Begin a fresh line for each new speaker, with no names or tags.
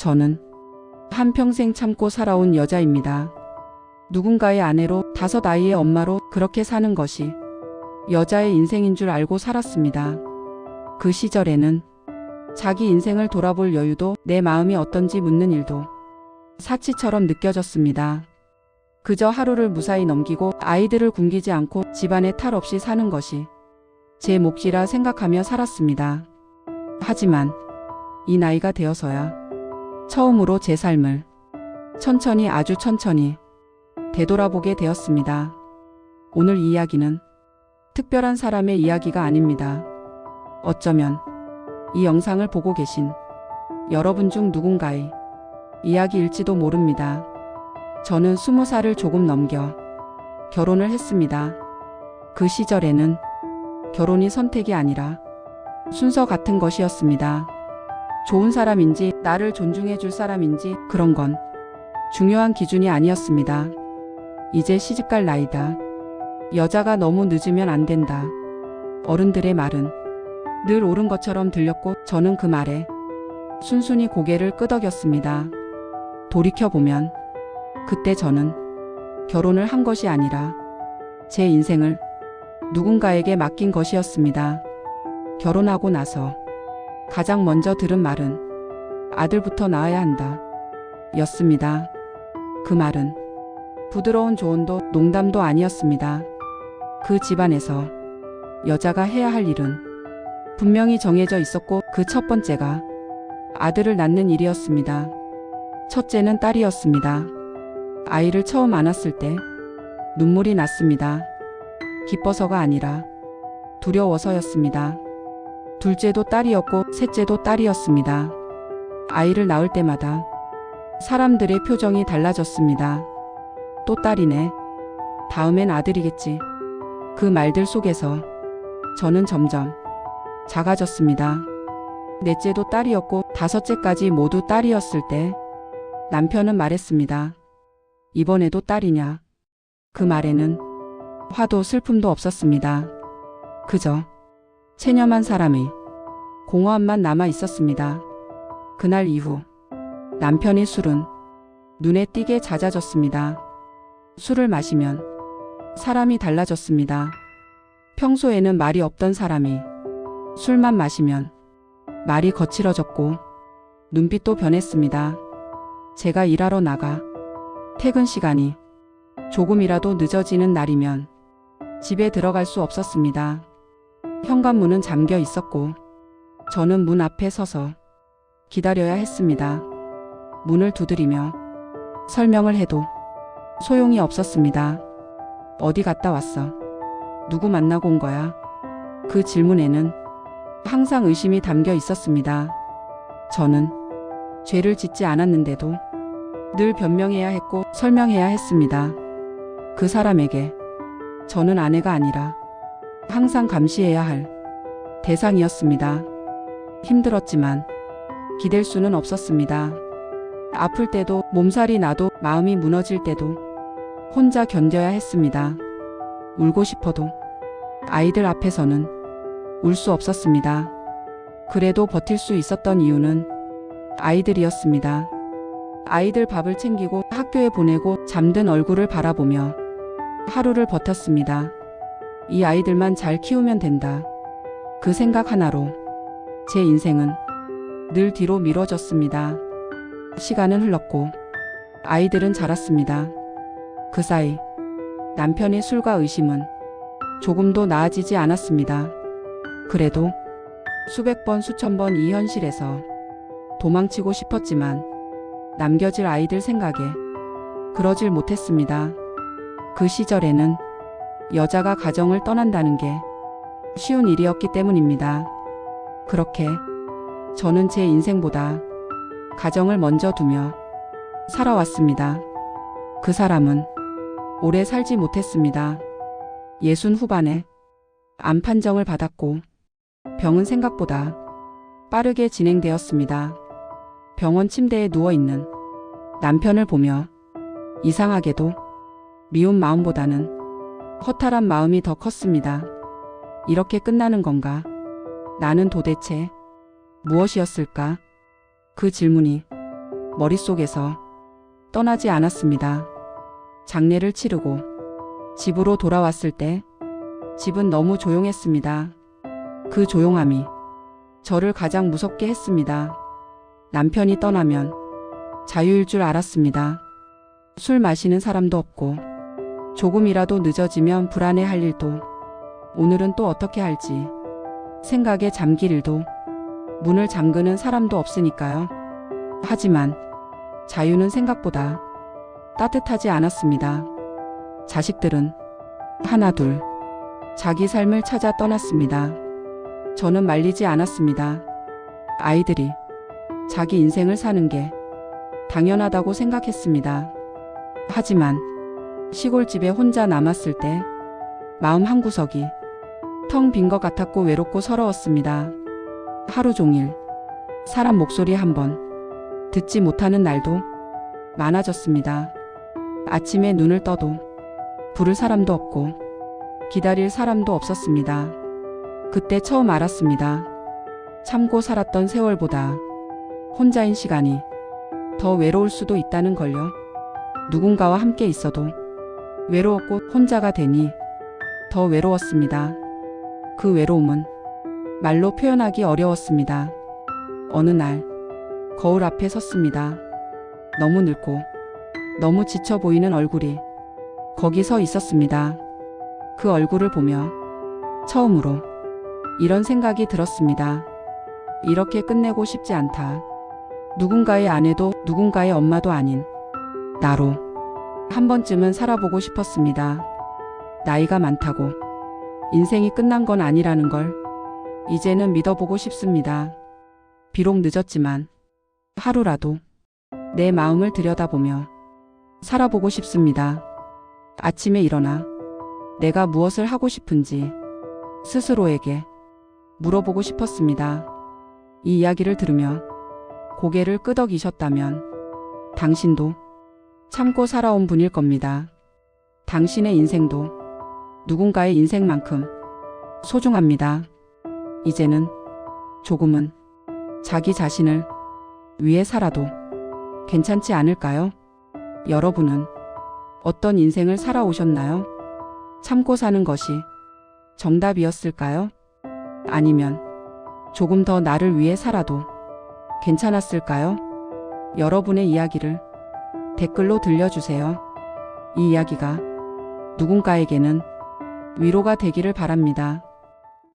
저는 한평생 참고 살아온 여자입니다. 누군가의 아내로 다섯 아이의 엄마로 그렇게 사는 것이 여자의 인생인 줄 알고 살았습니다. 그 시절에는 자기 인생을 돌아볼 여유도 내 마음이 어떤지 묻는 일도 사치처럼 느껴졌습니다. 그저 하루를 무사히 넘기고 아이들을 굶기지 않고 집안에 탈 없이 사는 것이 제 몫이라 생각하며 살았습니다. 하지만 이 나이가 되어서야 처음으로 제 삶을 천천히 아주 천천히 되돌아보게 되었습니다. 오늘 이 이야기는 특별한 사람의 이야기가 아닙니다. 어쩌면 이 영상을 보고 계신 여러분 중 누군가의 이야기일지도 모릅니다. 저는 스무 살을 조금 넘겨 결혼을 했습니다. 그 시절에는 결혼이 선택이 아니라 순서 같은 것이었습니다. 좋은 사람인지 나를 존중해 줄 사람인지 그런 건 중요한 기준이 아니었습니다. 이제 시집갈 나이다. 여자가 너무 늦으면 안 된다. 어른들의 말은 늘 옳은 것처럼 들렸고 저는 그 말에 순순히 고개를 끄덕였습니다. 돌이켜보면 그때 저는 결혼을 한 것이 아니라 제 인생을 누군가에게 맡긴 것이었습니다. 결혼하고 나서 가장 먼저 들은 말은 아들부터 낳아야 한다. 였습니다. 그 말은 부드러운 조언도 농담도 아니었습니다. 그 집안에서 여자가 해야 할 일은 분명히 정해져 있었고 그 첫 번째가 아들을 낳는 일이었습니다. 첫째는 딸이었습니다. 아이를 처음 안았을 때 눈물이 났습니다. 기뻐서가 아니라 두려워서였습니다. 둘째도 딸이었고 셋째도 딸이었습니다. 아이를 낳을 때마다 사람들의 표정이 달라졌습니다. 또 딸이네. 다음엔 아들이겠지. 그 말들 속에서 저는 점점 작아졌습니다. 넷째도 딸이었고 다섯째까지 모두 딸이었을 때 남편은 말했습니다. 이번에도 딸이냐? 그 말에는 화도 슬픔도 없었습니다. 그저 체념한 사람의 공허함만 남아 있었습니다. 그날 이후 남편의 술은 눈에 띄게 잦아졌습니다. 술을 마시면 사람이 달라졌습니다. 평소에는 말이 없던 사람이 술만 마시면 말이 거칠어졌고 눈빛도 변했습니다. 제가 일하러 나가 퇴근 시간이 조금이라도 늦어지는 날이면 집에 들어갈 수 없었습니다. 현관문은 잠겨 있었고 저는 문 앞에 서서 기다려야 했습니다. 문을 두드리며 설명을 해도 소용이 없었습니다. 어디 갔다 왔어? 누구 만나고 온 거야? 그 질문에는 항상 의심이 담겨 있었습니다. 저는 죄를 짓지 않았는데도 늘 변명해야 했고 설명해야 했습니다. 그 사람에게 저는 아내가 아니라 항상 감시해야 할 대상이었습니다. 힘들었지만 기댈 수는 없었습니다. 아플 때도 몸살이 나도 마음이 무너질 때도 혼자 견뎌야 했습니다. 울고 싶어도 아이들 앞에서는 울 수 없었습니다. 그래도 버틸 수 있었던 이유는 아이들이었습니다. 아이들 밥을 챙기고 학교에 보내고 잠든 얼굴을 바라보며 하루를 버텼습니다. 이 아이들만 잘 키우면 된다. 그 생각 하나로 제 인생은 늘 뒤로 미뤄졌습니다. 시간은 흘렀고 아이들은 자랐습니다. 그 사이 남편의 술과 의심은 조금도 나아지지 않았습니다. 그래도 수백 번 수천 번 이 현실에서 도망치고 싶었지만 남겨질 아이들 생각에 그러질 못했습니다. 그 시절에는 여자가 가정을 떠난다는 게 쉬운 일이었기 때문입니다. 그렇게 저는 제 인생보다 가정을 먼저 두며 살아왔습니다. 그 사람은 오래 살지 못했습니다. 예순 후반에 암 판정을 받았고 병은 생각보다 빠르게 진행되었습니다. 병원 침대에 누워 있는 남편을 보며 이상하게도 미운 마음보다는 허탈한 마음이 더 컸습니다. 이렇게 끝나는 건가? 나는 도대체 무엇이었을까? 그 질문이 머릿속에서 떠나지 않았습니다. 장례를 치르고 집으로 돌아왔을 때 집은 너무 조용했습니다. 그 조용함이 저를 가장 무섭게 했습니다. 남편이 떠나면 자유일 줄 알았습니다. 술 마시는 사람도 없고 조금이라도 늦어지면 불안해할 일도 오늘은 또 어떻게 할지 생각에 잠길 일도 문을 잠그는 사람도 없으니까요. 하지만 자유는 생각보다 따뜻하지 않았습니다. 자식들은 하나 둘 자기 삶을 찾아 떠났습니다. 저는 말리지 않았습니다. 아이들이 자기 인생을 사는 게 당연하다고 생각했습니다. 하지만 시골집에 혼자 남았을 때 마음 한구석이 텅 빈 것 같았고 외롭고 서러웠습니다. 하루 종일 사람 목소리 한 번 듣지 못하는 날도 많아졌습니다. 아침에 눈을 떠도 부를 사람도 없고 기다릴 사람도 없었습니다. 그때 처음 알았습니다. 참고 살았던 세월보다 혼자인 시간이 더 외로울 수도 있다는 걸요. 누군가와 함께 있어도 외로웠고 혼자가 되니 더 외로웠습니다. 그 외로움은 말로 표현하기 어려웠습니다. 어느 날 거울 앞에 섰습니다. 너무 늙고 너무 지쳐 보이는 얼굴이 거기 서 있었습니다. 그 얼굴을 보며 처음으로 이런 생각이 들었습니다. 이렇게 끝내고 싶지 않다. 누군가의 아내도 누군가의 엄마도 아닌 나로 한 번쯤은 살아보고 싶었습니다. 나이가 많다고 인생이 끝난 건 아니라는 걸 이제는 믿어보고 싶습니다. 비록 늦었지만 하루라도 내 마음을 들여다보며 살아보고 싶습니다. 아침에 일어나 내가 무엇을 하고 싶은지 스스로에게 물어보고 싶었습니다. 이 이야기를 들으며 고개를 끄덕이셨다면 당신도 참고 살아온 분일 겁니다. 당신의 인생도 누군가의 인생만큼 소중합니다. 이제는 조금은 자기 자신을 위해 살아도 괜찮지 않을까요? 여러분은 어떤 인생을 살아오셨나요? 참고 사는 것이 정답이었을까요? 아니면 조금 더 나를 위해 살아도 괜찮았을까요? 여러분의 이야기를 댓글로 들려주세요. 이 이야기가 누군가에게는 위로가 되기를 바랍니다.